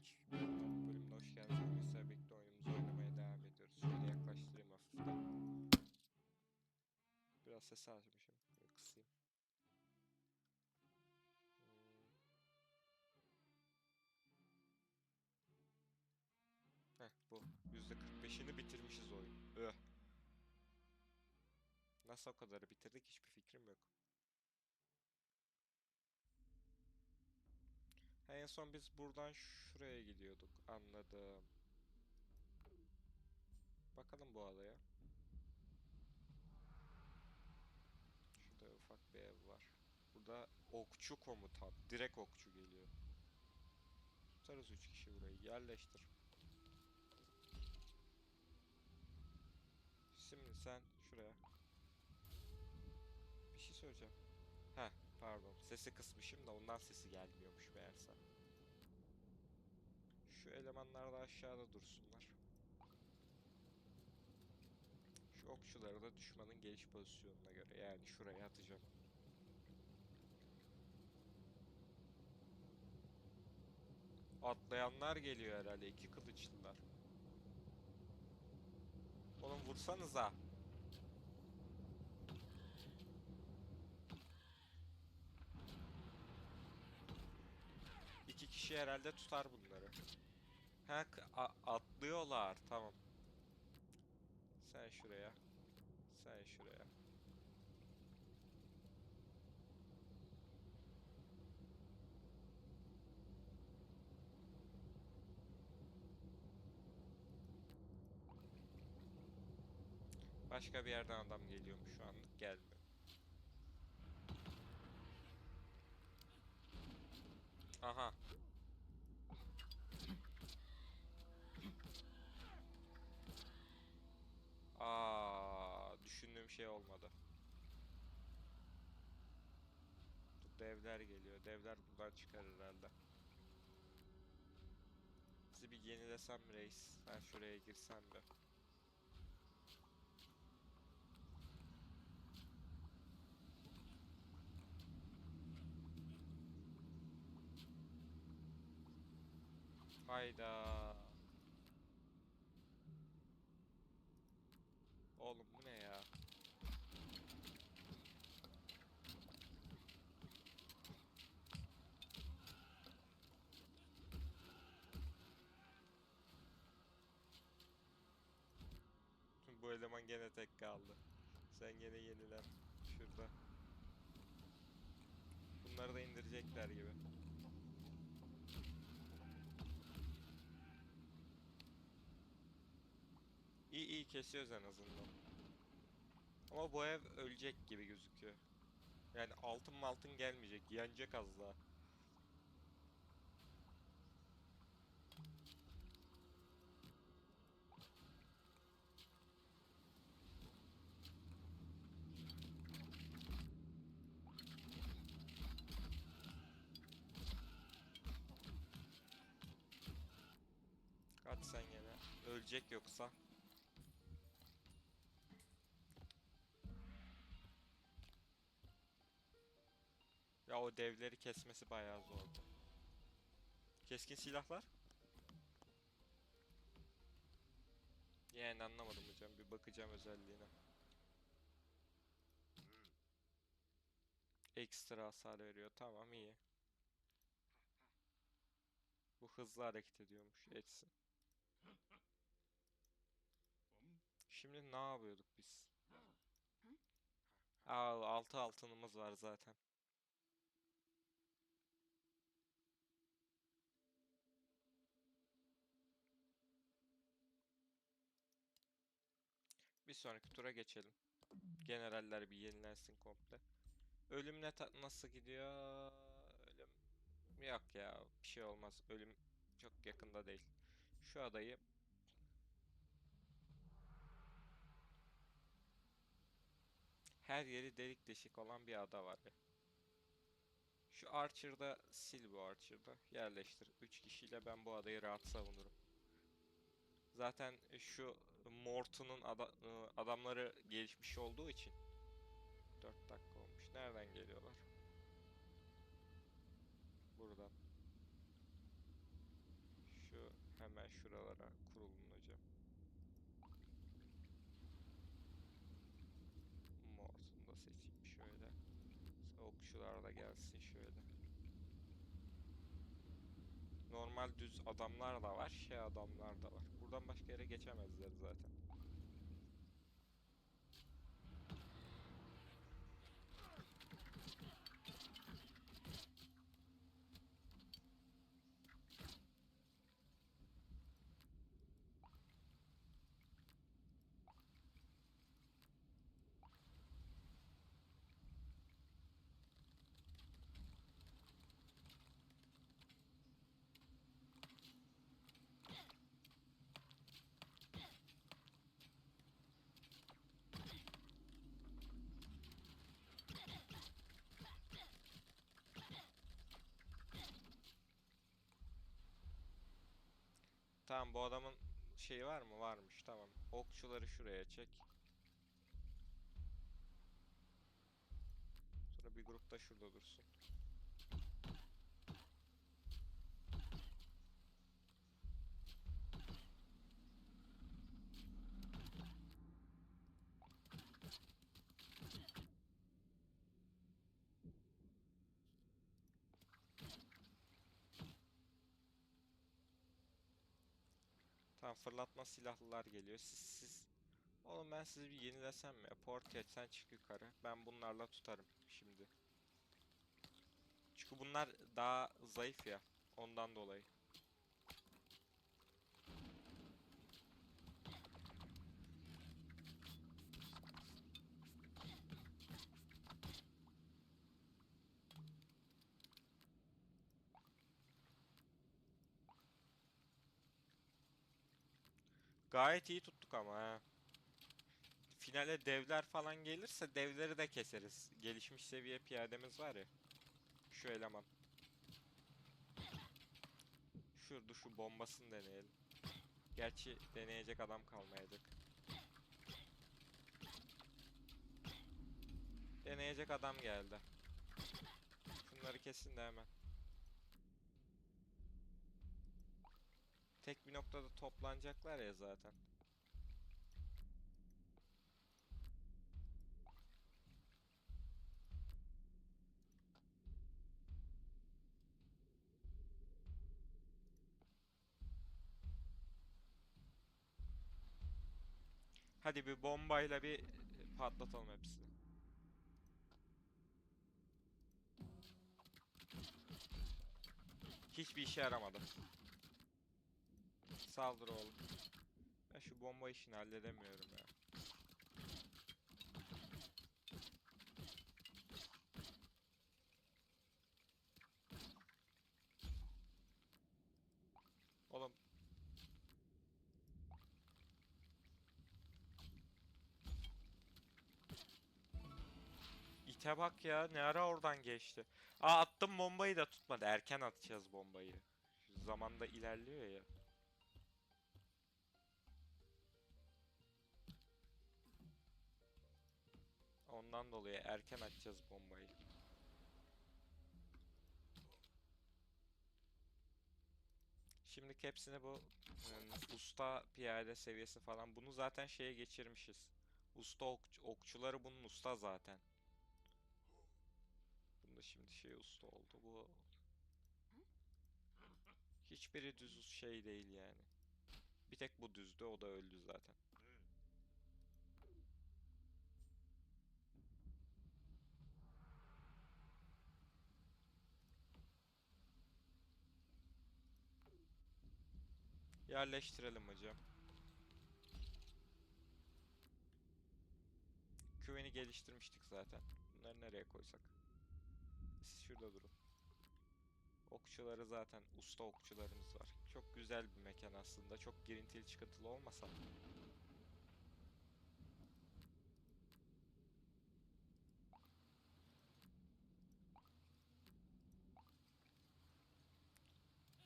bir bölümde hoş geldiniz. Sizlerle birlikte oyunumuzu oynamaya devam ediyoruz. Şöyle yaklaştırayım hafiften. Biraz sesi açmışım. Böyle kısayım. Heh bu. %45'ini bitirmişiz oyun. Öh. Nasıl o kadarı bitirdik hiçbir fikrim yok. Ha, en son biz buradan şuraya gidiyorduk. Anladım. Bakalım bu adaya. Şurada ufak bir ev var. Burada okçu komutan. Direkt okçu geliyor. Tutarız 3 kişi burayı. Yerleştir. Şimdi sen şuraya. Bir şey söyleyeceğim. Pardon. Sesi kısmışım da ondan sesi gelmiyormuş meğerse. Şu elemanlar da aşağıda dursunlar. Şu okçuları da düşmanın geliş pozisyonuna göre yani şuraya atacağım. Atlayanlar geliyor herhalde iki kılıçlılar. Oğlum vursanıza. İki kişi herhalde tutar bunları. Ha atlıyorlar tamam. Sen şuraya. Sen şuraya. Başka bir yerden adam geliyormuş şu anlık gelmiyor. Aha. Aa, düşündüğüm şey olmadı. Devler geliyor. Devler buradan çıkar herhalde. Sizi bir yenilesem reis? Ben şuraya girsem mi? Hayda. Oğlum bu ne ya? Bu eleman gene tek kaldı. Sen gene yenilen. Şurada. Bunları da indirecekler gibi. İyi iyi kesiyoruz en azından. Ama bu ev ölecek gibi gözüküyor. Yani altın maltın gelmeyecek. Yanacak az daha. Ölecek yoksa. Ya o devleri kesmesi bayağı zordu. Keskin silahlar? Yani anlamadım hocam. Bir bakacağım özelliğine. Ekstra hasar veriyor. Tamam iyi. Bu hızlı hareket ediyormuş. Etsin. Şimdi ne yapıyorduk biz? Aa, altı altınımız var zaten. Bir sonraki tura geçelim. Generaller bir yenilensin komple. Ölüm ne nasıl gidiyor? Ölüm yok ya bir şey olmaz. Ölüm çok yakında değil. Şu adayı her yeri delik deşik olan bir ada var. ya. Şu Archer'da sil bu Archer'da yerleştir. 3 kişiyle ben bu adayı rahat savunurum. Zaten şu Morton'un ada- ıı, adamları gelişmiş olduğu için 4 dakika olmuş. Nereden geliyorlar? Buradan. Hemen şuralara kurulun hocam. Morsunu da seçeyim şöyle. Okçular da gelsin şöyle. Normal düz adamlar da var, şey adamlar da var. Buradan başka yere geçemezler zaten. Tamam bu adamın şeyi var mı? Varmış tamam. Okçuları şuraya çek. Sonra bir grup da şurada dursun. Tamam fırlatma silahlılar geliyor. Siz siz Oğlum ben sizi bir yenilesem mi? Porket sen çık yukarı. Ben bunlarla tutarım şimdi. Çünkü bunlar daha zayıf ya. Ondan dolayı. Gayet iyi tuttuk ama ha. Finale devler falan gelirse devleri de keseriz. Gelişmiş seviye piyademiz var ya. Şu eleman. Şurada şu bombasını deneyelim. Gerçi deneyecek adam kalmayacak. Deneyecek adam geldi. Şunları kesin de hemen. Tek bir noktada toplanacaklar ya zaten. Hadi bir bombayla bir patlatalım hepsini. Hiçbir işe yaramadı. Saldır oğlum. Ben şu bomba işini halledemiyorum ya. Oğlum. İte bak ya ne ara oradan geçti. Aa attım bombayı da tutmadı. Erken atacağız bombayı. Zamanda ilerliyor ya. Ondan dolayı erken açacağız bombayı. Şimdi hepsini bu ım, usta piyade seviyesi falan bunu zaten şeye geçirmişiz. Usta ok- okçuları bunun usta zaten. Bunda şimdi şey usta oldu bu. Hiçbiri düz şey değil yani. Bir tek bu düzdü o da öldü zaten. Yerleştirelim hocam. Güveni geliştirmiştik zaten. Bunları nereye koysak? Siz şurada durun. Okçuları zaten usta okçularımız var. Çok güzel bir mekan aslında. Çok girintili çıkıntılı olmasa.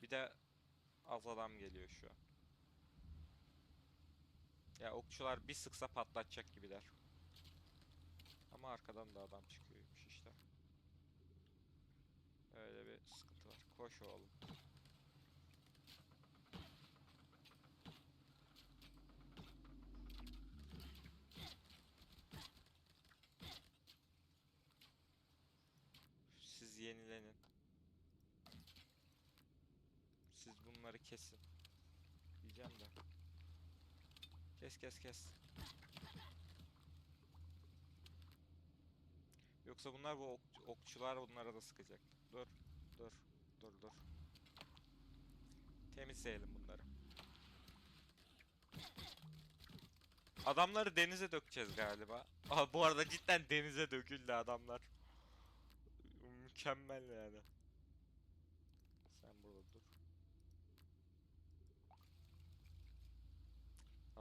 Bir de az adam geliyor şu an. Ya okçular bir sıksa patlatacak gibiler. Ama arkadan da adam çıkıyormuş işte. Öyle bir sıkıntı var. Koş oğlum. Siz yenilenin. Siz bunları kesin. Diyeceğim de. Kes kes kes. Yoksa bunlar bu ok- okçular bunlara da sıkacak. Dur. Dur. Dur dur. Temizleyelim bunları. Adamları denize dökeceğiz galiba. Aa, bu arada cidden denize döküldü adamlar. Mükemmel yani. Sen burada dur.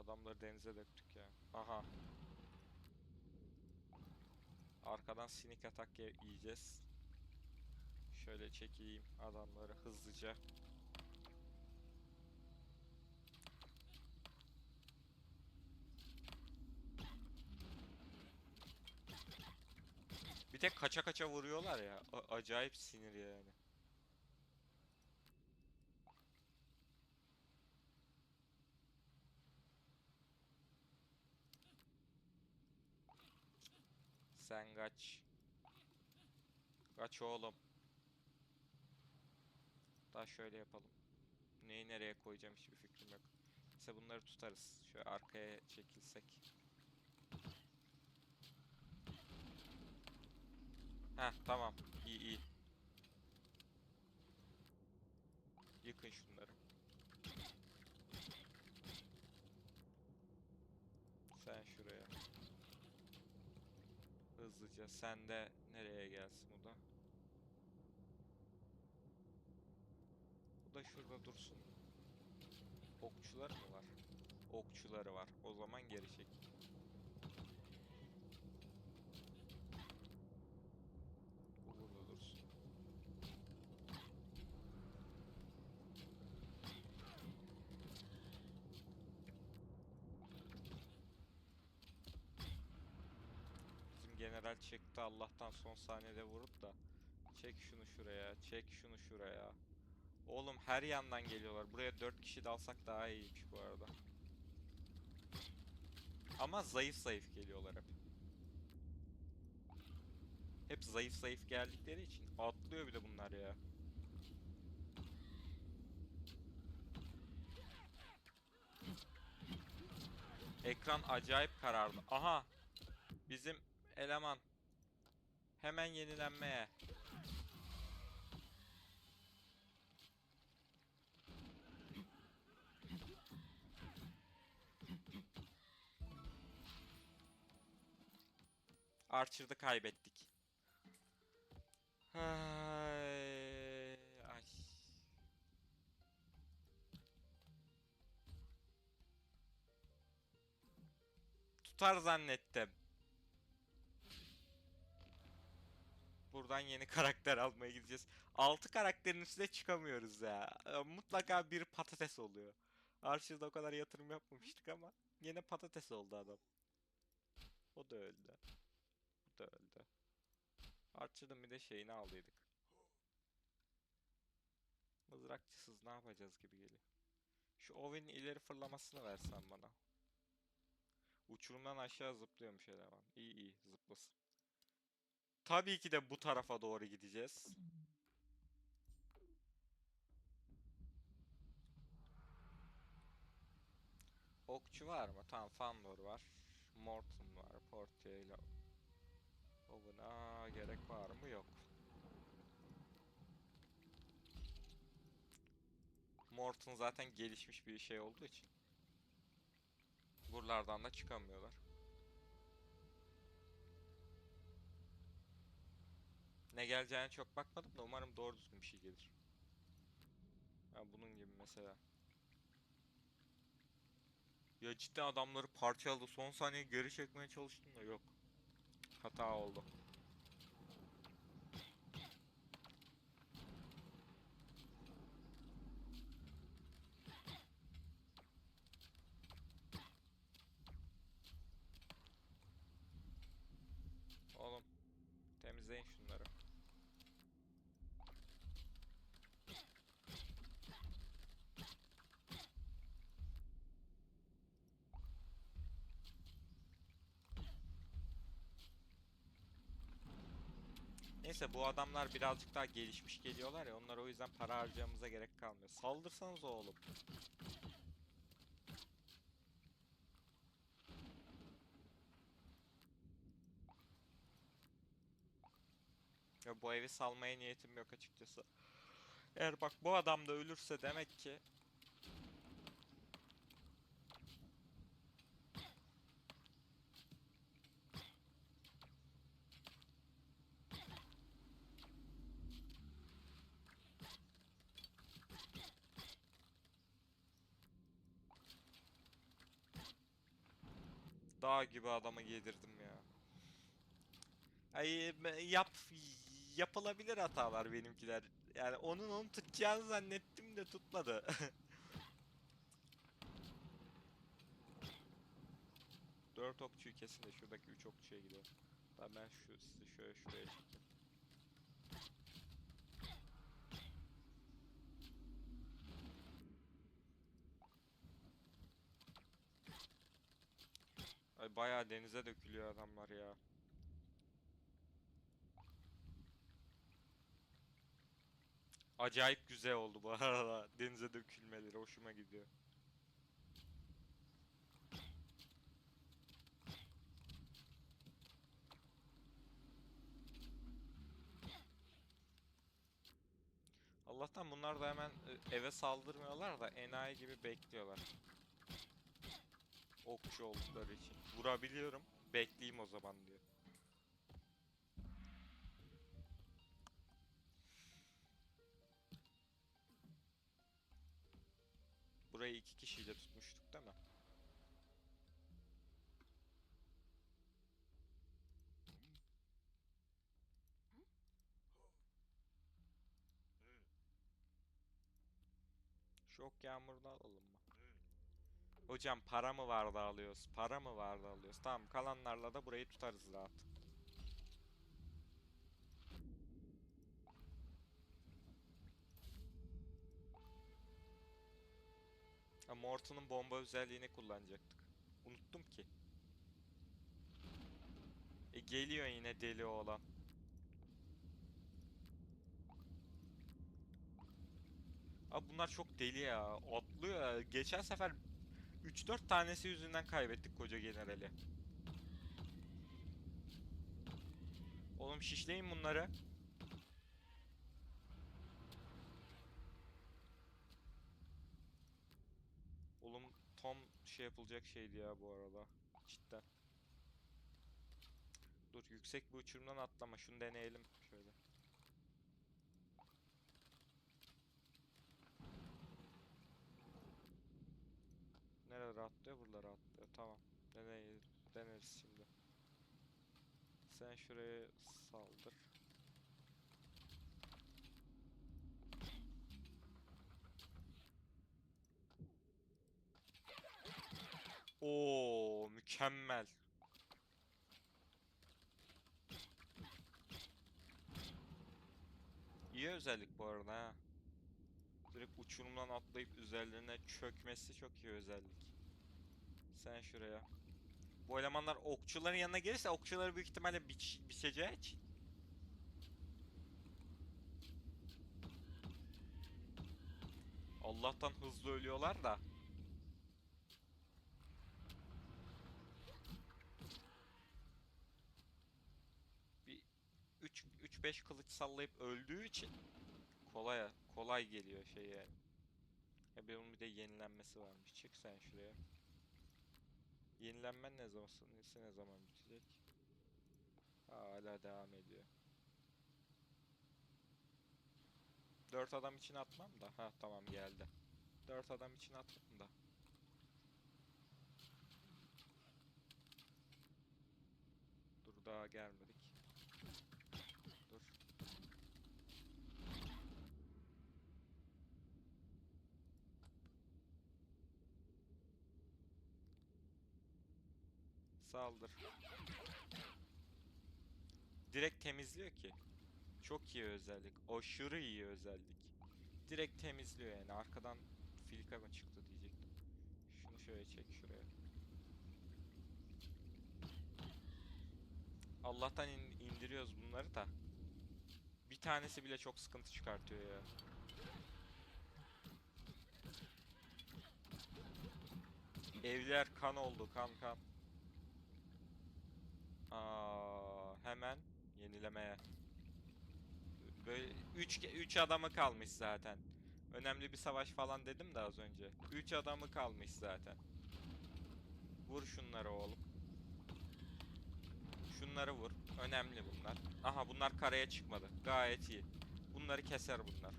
Adamları denize döktük ya. Aha. Arkadan sinik atak ye- yiyeceğiz. Şöyle çekeyim adamları hızlıca. Bir tek kaça kaça vuruyorlar ya. A- acayip sinir yani. Sen kaç. Kaç oğlum. Daha şöyle yapalım. Neyi nereye koyacağım hiçbir fikrim yok. Mesela bunları tutarız. Şöyle arkaya çekilsek. Heh tamam. İyi iyi. Yıkın şunları. Sen şuraya. Hızlıca. Sen de nereye gelsin bu da? Bu da şurada dursun. Okçuları mı var? Okçuları var. O zaman geri çek. Bu burada dursun. General çekti Allah'tan son saniyede vurup da. Çek şunu şuraya, çek şunu şuraya. Oğlum her yandan geliyorlar. Buraya 4 kişi dalsak daha iyiymiş bu arada. Ama zayıf zayıf geliyorlar hep. Hep zayıf zayıf geldikleri için atlıyor bir de bunlar ya. Ekran acayip karardı. Aha! Bizim eleman. Hemen yenilenmeye. Archer'da kaybettik. Ay. Tutar zannettim. Buradan yeni karakter almaya gideceğiz. 6 karakterin üstüne çıkamıyoruz ya. Ee, Mutlaka bir patates oluyor. Archer'da o kadar yatırım yapmamıştık ama yine patates oldu adam. O da öldü. Bu da öldü. Archer'ın bir de şeyini aldıydık. Mızrakçısız ne yapacağız gibi geliyor. Şu Owen'in ileri fırlamasını versen bana. Uçurumdan aşağı zıplıyormuş eleman. İyi iyi zıplasın. Tabii ki de bu tarafa doğru gideceğiz. Okçu var mı? Tamam Fandor var. Morton var. Portia ile Owen'a gerek var mı? Yok. Morton zaten gelişmiş bir şey olduğu için. Buralardan da çıkamıyorlar. Ne geleceğine çok bakmadım da umarım doğru düzgün bir şey gelir. Ya bunun gibi mesela. Ya cidden adamları parçaladı. Son saniye geri çekmeye çalıştım da yok. Hata oldu. Oğlum temizleyin şunları. Neyse bu adamlar birazcık daha gelişmiş geliyorlar ya onlar o yüzden para harcamamıza gerek kalmıyor. Saldırsanız oğlum. Ya bu evi salmaya niyetim yok açıkçası. Eğer bak bu adam da ölürse demek ki gibi adamı yedirdim ya. Ay yap yapılabilir hatalar benimkiler. Yani onun onu tutacağını zannettim de tutmadı. Dört okçuyu kesin de şuradaki üç okçuya. Tamam ben şu sizi şöyle şuraya çekeyim. Denize dökülüyor adamlar ya. Acayip güzel oldu bu arada. Denize dökülmeleri hoşuma gidiyor. Allah'tan bunlar da hemen e, eve saldırmıyorlar da enayi gibi bekliyorlar. Okçu oldukları için. Vurabiliyorum. Bekleyeyim o zaman diyor. Burayı iki kişiyle tutmuştuk değil mi? Şok yağmurunu alalım? Hocam para mı var da alıyoruz? Para mı var da alıyoruz? Tamam kalanlarla da burayı tutarız rahat. Ha, Morton'un bomba özelliğini kullanacaktık. Unuttum ki. E geliyor yine deli oğlan. Abi bunlar çok deli ya. Atlıyor. Geçen sefer 3-4 tanesi yüzünden kaybettik koca generali. Oğlum şişleyin bunları. Oğlum tam şey yapılacak şeydi ya bu arada. Cidden. Dur yüksek bir uçurumdan atlama. Şunu deneyelim şöyle. Nerelere atlıyor? Buralara atlıyor. Tamam. Deneyiz, deneriz şimdi. Sen şuraya saldır. Oo, mükemmel. İyi özellik bu arada ha. Direkt uçurumdan atlayıp üzerlerine çökmesi çok iyi özellik. Sen şuraya. Bu elemanlar okçuların yanına gelirse okçuları büyük ihtimalle biç, biçeceği. Allah'tan hızlı ölüyorlar da. Bir 3 3 5 kılıç sallayıp öldüğü için kolay kolay geliyor şey yani. Ya bir onun bir de yenilenmesi varmış. Çık sen şuraya. Yenilenmen ne zaman ne zaman bitecek? Ha, hala devam ediyor. Dört adam için atmam da. Ha tamam geldi. Dört adam için atmadım da. Dur daha gelmedik. Dur. Saldır. Direkt temizliyor ki. Çok iyi özellik. Aşırı iyi özellik. Direkt temizliyor yani. Arkadan filika mı çıktı diyecektim. Şunu şöyle çek şuraya. Allah'tan in- indiriyoruz bunları da. bir tanesi bile çok sıkıntı çıkartıyor ya. Evler kan oldu kan kan. Aa, hemen yenilemeye. Böyle 3 3 adamı kalmış zaten. Önemli bir savaş falan dedim de az önce. 3 adamı kalmış zaten. Vur şunları oğlum. Şunları vur. Önemli bunlar. Aha bunlar karaya çıkmadı. Gayet iyi. Bunları keser bunlar.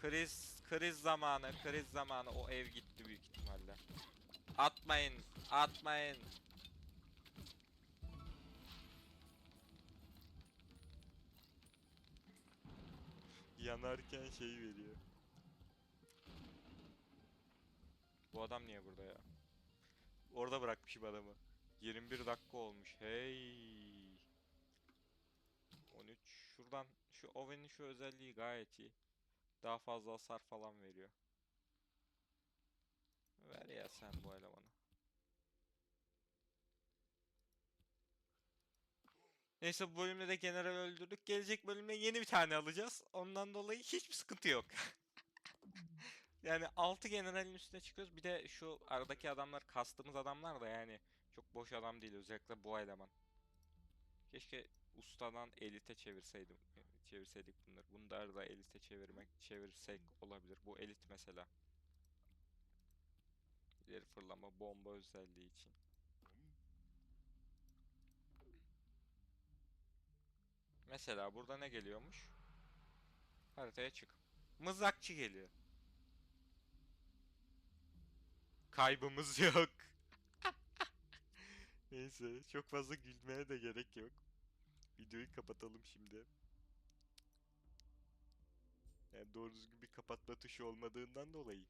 Kriz, kriz zamanı, kriz zamanı. O ev gitti büyük ihtimalle. Atmayın, atmayın. Yanarken şey veriyor. Bu adam niye burada ya? Orada bırakmışım adamı. 21 dakika olmuş. Hey. 13. Şuradan şu Owen'in şu özelliği gayet iyi. Daha fazla hasar falan veriyor. Ver ya sen bu elemanı. Neyse bu bölümde de general öldürdük. Gelecek bölümde yeni bir tane alacağız. Ondan dolayı hiçbir sıkıntı yok. Yani 6 generalin üstüne çıkıyoruz. Bir de şu aradaki adamlar kastığımız adamlar da yani çok boş adam değil özellikle bu eleman. Keşke ustadan elite çevirseydim çevirseydik bunları. Bunları da elite çevirmek çevirsek olabilir. Bu elit mesela. İleri fırlama bomba özelliği için. Mesela burada ne geliyormuş? Haritaya çık. Mızrakçı geliyor. Kaybımız yok. Neyse çok fazla gülmeye de gerek yok. Videoyu kapatalım şimdi. Yani doğru düzgün bir kapatma tuşu olmadığından dolayı.